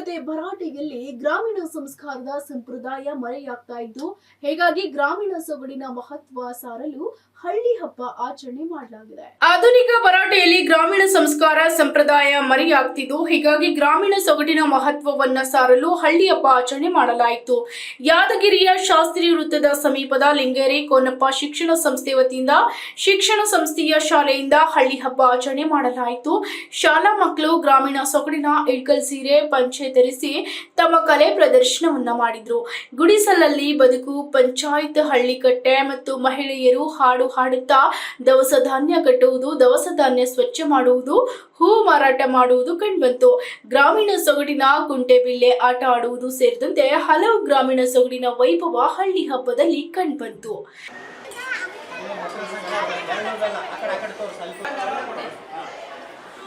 ಆಧುನಿಕತೆ ಭರಾಟೆಯಲ್ಲಿ ಗ್ರಾಮೀಣ ಸಂಸ್ಕಾರದ ಸಂಪ್ರದಾಯ ಮರೆಯಾಗ್ತಾ ಇದ್ದು, ಹೀಗಾಗಿ ಗ್ರಾಮೀಣ ಸೊಗಡಿನ ಮಹತ್ವ ಸಾರಲು ಹಳ್ಳಿ ಹಬ್ಬ ಆಚರಣೆ ಮಾಡಲಾಗಿದೆ. ಆಧುನಿಕ ಭರಾಟೆಯಲ್ಲಿ ಗ್ರಾಮೀಣ ಸಂಸ್ಕಾರ ಸಂಪ್ರದಾಯ ಮರೆಯಾಗ್ತಿದ್ದು, ಹೀಗಾಗಿ ಗ್ರಾಮೀಣ ಸೊಗಡಿನ ಮಹತ್ವವನ್ನ ಸಾರಲು ಹಳ್ಳಿ ಹಬ್ಬ ಆಚರಣೆ ಮಾಡಲಾಯಿತು. ಯಾದಗಿರಿಯ ಶಾಸ್ತ್ರಿ ವೃತ್ತದ ಸಮೀಪದ ಲಿಂಗೇರಿ ಕೋನಪ್ಪ ಶಿಕ್ಷಣ ಸಂಸ್ಥೆ ವತಿಯಿಂದ ಶಿಕ್ಷಣ ಸಂಸ್ಥೆಯ ಶಾಲೆಯಿಂದ ಹಳ್ಳಿ ಹಬ್ಬ ಆಚರಣೆ ಮಾಡಲಾಯಿತು. ಶಾಲಾ ಮಕ್ಕಳು ಗ್ರಾಮೀಣ ಸೊಗಡಿನ ಇಳ್ಕಲ್ ಸೀರೆ, ಪಂಚೆ ಧರಿಸಿ ತಮ್ಮ ಕಲೆ ಪ್ರದರ್ಶನವನ್ನ ಮಾಡಿದ್ರು. ಗುಡಿಸಲಲ್ಲಿ ಬದುಕು, ಪಂಚಾಯತ್ ಹಳ್ಳಿಕಟ್ಟೆ ಮತ್ತು ಮಹಿಳೆಯರು ಹಾಡು ಹಾಡುತ್ತಾ ದವಸ ಧಾನ್ಯ ಕಟ್ಟುವುದು, ದವಸ ಧಾನ್ಯ ಸ್ವಚ್ಛ ಮಾಡುವುದು, ಹೂ ಮಾರಾಟ ಮಾಡುವುದು ಕಂಡುಬಂತು. ಗ್ರಾಮೀಣ ಸೊಗಡಿನ ಕುಂಟೆಬಿಲ್ಲೆ ಆಟ ಆಡುವುದು ಸೇರಿದಂತೆ ಹಲವು ಗ್ರಾಮೀಣ ಸೊಗಡಿನ ವೈಭವ ಹಳ್ಳಿ ಹಬ್ಬದಲ್ಲಿ ಕಂಡುಬಂತು.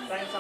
Friends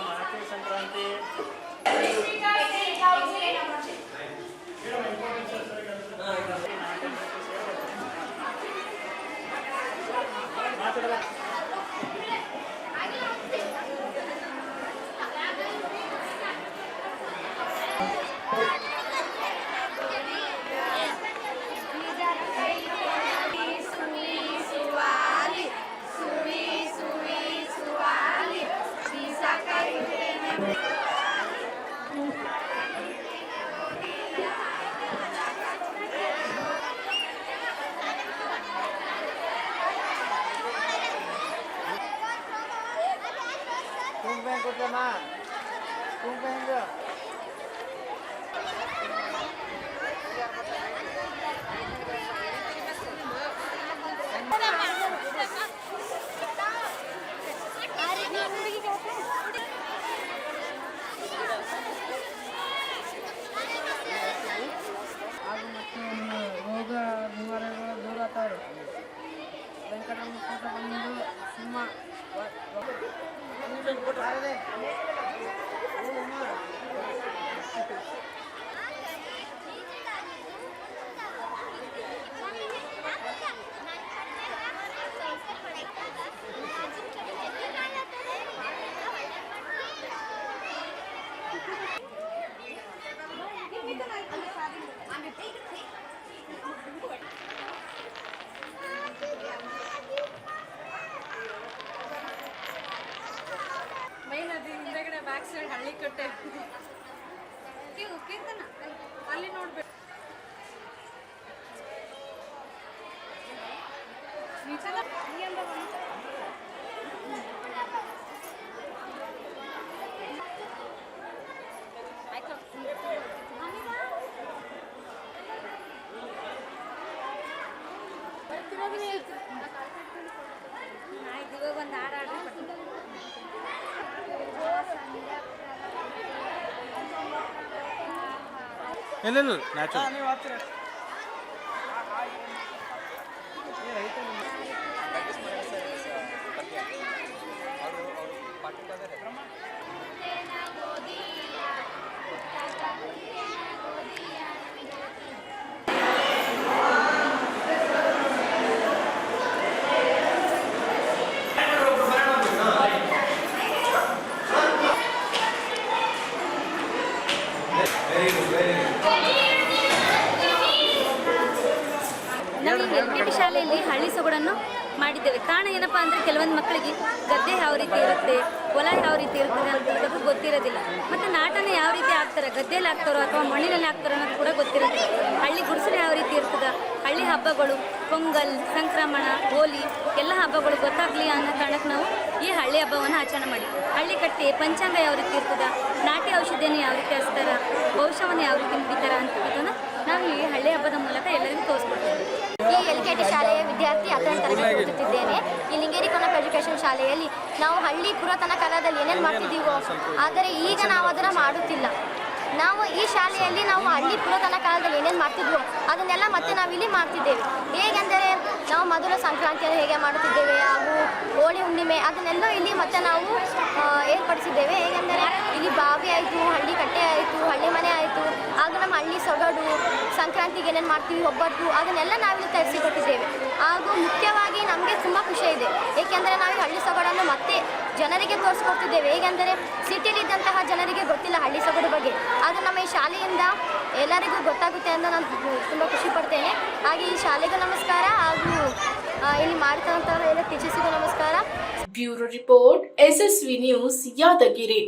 tung ven cô ma tung ven được Venkataramana ವ- ವ- ಮೈನ್ ಅದು ಹಿಂದೆಗಡೆ ಬ್ಯಾಕ್ ಕೀ- ಕೀರ್ತನ ಅಲ್ಲಿ ನೋಡ್ಬೇಕು. ಆಯ್ತು. ಇವಾಗ ಒಂದು ಹಾಡು ಇಲ್ಲ ಇಲ್ಲ ನ್ಯಾಚುರಲ್ ನೀವು ಎಲ್ ಕೆ ಶಾಲೆಯಲ್ಲಿ ಹಳ್ಳಿ ಸೊಗಡನ್ನು ಮಾಡಿದ್ದೇವೆ. ಕಾರಣ ಏನಪ್ಪ ಅಂದರೆ ಕೆಲವೊಂದು ಮಕ್ಕಳಿಗೆ ಗದ್ದೆ ಯಾವ ರೀತಿ ಇರುತ್ತೆ, ಹೊಲ ಯಾವ ರೀತಿ ಇರ್ತದೆ ಅಂತ ಗೊತ್ತಿರೋದಿಲ್ಲ. ಮತ್ತು ನಾಟನ ಯಾವ ರೀತಿ ಹಾಕ್ತಾರೆ, ಗದ್ದೆಯಲ್ಲಿ ಆಗ್ತಾರೋ ಅಥವಾ ಮಣ್ಣಿನಲ್ಲಿ ಆಗ್ತಾರೋ ಅನ್ನೋದು ಕೂಡ ಗೊತ್ತಿರೋದಿಲ್ಲ. ಹಳ್ಳಿ ಗುಡಿಸಲು ಯಾವ ರೀತಿ ಇರ್ತದೆ, ಹಳ್ಳಿ ಹಬ್ಬಗಳು, ಪೊಂಗಲ್, ಸಂಕ್ರಮಣ, ಹೋಲಿ, ಎಲ್ಲ ಹಬ್ಬಗಳು ಗೊತ್ತಾಗಲಿ ಅನ್ನೋ ಕಾರಣಕ್ಕೆ ನಾವು ಈ ಹಳ್ಳಿ ಹಬ್ಬವನ್ನು ಆಚರಣೆ ಮಾಡಿ ಹಳ್ಳಿ ಕಟ್ಟಿ ಪಂಚಾಂಗ ಯಾವ ರೀತಿ ಇರ್ತದ, ನಾಟಿ ಔಷಧಿಯನ್ನು ಯಾವ ರೀತಿ ಹಚ್ತಾರ ಭವಿಷ್ಯವನ್ನು ಯಾವ ರೀತಿ ಮುಗಿತಾರ ಅಂತ ನಾವು ಈ ಹಳ್ಳಿ ಹಬ್ಬದ ಮೂಲಕ ಎಲ್ಲರಿಗೂ ತೋರಿಸ್ಕೊಡ್ತೀವಿ. ಈ ಎಲ್ ಕೆ ಟಿ ಶಾಲೆಯ ವಿದ್ಯಾರ್ಥಿ ಹತ್ತನೇ ತರಗತಿ ಓದುತ್ತಿದ್ದೇನೆ ಈ ಲಿಂಗೇರಿ ಕನ್ನಡ ಎಜುಕೇಷನ್ ಶಾಲೆಯಲ್ಲಿ ನಾವು ಹಳ್ಳಿ ಪುರಾತನ ಕಾಲದಲ್ಲಿ ಏನೇನು ಮಾಡ್ತಿದ್ದೀವೋ, ಆದರೆ ಈಗ ನಾವು ಅದನ್ನು ಮಾಡುತ್ತಿಲ್ಲ. ನಾವು ಈ ಶಾಲೆಯಲ್ಲಿ ನಾವು ಹಳ್ಳಿ ಪುರಾತನ ಕಾಲದಲ್ಲಿ ಏನೇನು ಮಾಡ್ತಿದ್ವು ಅದನ್ನೆಲ್ಲ ಮತ್ತೆ ನಾವು ಇಲ್ಲಿ ಮಾಡ್ತಿದ್ದೇವೆ. ಹೇಗೆಂದರೆ ನಾವು ಮೊದಲು ಸಂಕ್ರಾಂತಿಯನ್ನು ಹೇಗೆ ಮಾಡುತ್ತಿದ್ದೇವೆ ಹಾಗೂ ಹೋಳಿ ಹುಣ್ಣಿಮೆ ಅದನ್ನೆಲ್ಲ ಇಲ್ಲಿ ಮತ್ತೆ ನಾವು ಏರ್ಪಡಿಸಿದ್ದೇವೆ. ಹೇಗೆಂದರೆ ಇಲ್ಲಿ ಬಾವಿ ಆಯಿತು, ಹಳ್ಳಿ ಕಟ್ಟೆ ಆಯಿತು, ಹಳ್ಳಿ ಮನೆ ಆಯಿತು, ಹಾಗೂ ನಮ್ಮ ಹಳ್ಳಿ ಸೊಗಡು, ಸಂಕ್ರಾಂತಿಗೆ ಏನೇನು ಮಾಡ್ತೀವಿ, ಒಬ್ಬಟ್ಟು ಅದನ್ನೆಲ್ಲ ನಾವಿಲ್ಲಿ ತರಿಸಿಕೊಟ್ಟಿದ್ದೇವೆ. ಹಾಗೂ ಮುಖ್ಯವಾಗಿ ನಮಗೆ ತುಂಬ ಖುಷಿ ಇದೆ. ಏಕೆಂದರೆ ನಾವು ಹಳ್ಳಿ ಸೊಗಡನ್ನು ಮತ್ತೆ ಜನರಿಗೆ ತೋರಿಸ್ಕೊಡ್ತಿದ್ದೇವೆ. ಹೇಗೆಂದರೆ ಸಿಟಿಲಿದ್ದಂತಹ ಜನರಿಗೆ ಗೊತ್ತಿಲ್ಲ ಹಳ್ಳಿ ಸೊಗಡು ಬಗ್ಗೆ. ಅದು ನಮ್ಮ ಈ ಶಾಲೆಯಿಂದ ಎಲ್ಲರಿಗೂ ಗೊತ್ತಾಗುತ್ತೆ ಅಂತ ನಾನು ತುಂಬ ಖುಷಿ ಪಡ್ತೇನೆ. ಹಾಗೆ ಈ ಶಾಲೆಗೂ ನಮಸ್ಕಾರ ಹಾಗೂ ಇಲ್ಲಿ ಮಾಡ್ತಕ್ಕಂಥ ಎಲ್ಲ ಟೀಚರ್ಸಿಗೂ ನಮಸ್ಕಾರ. Bureau report S S V news, Yadgiri.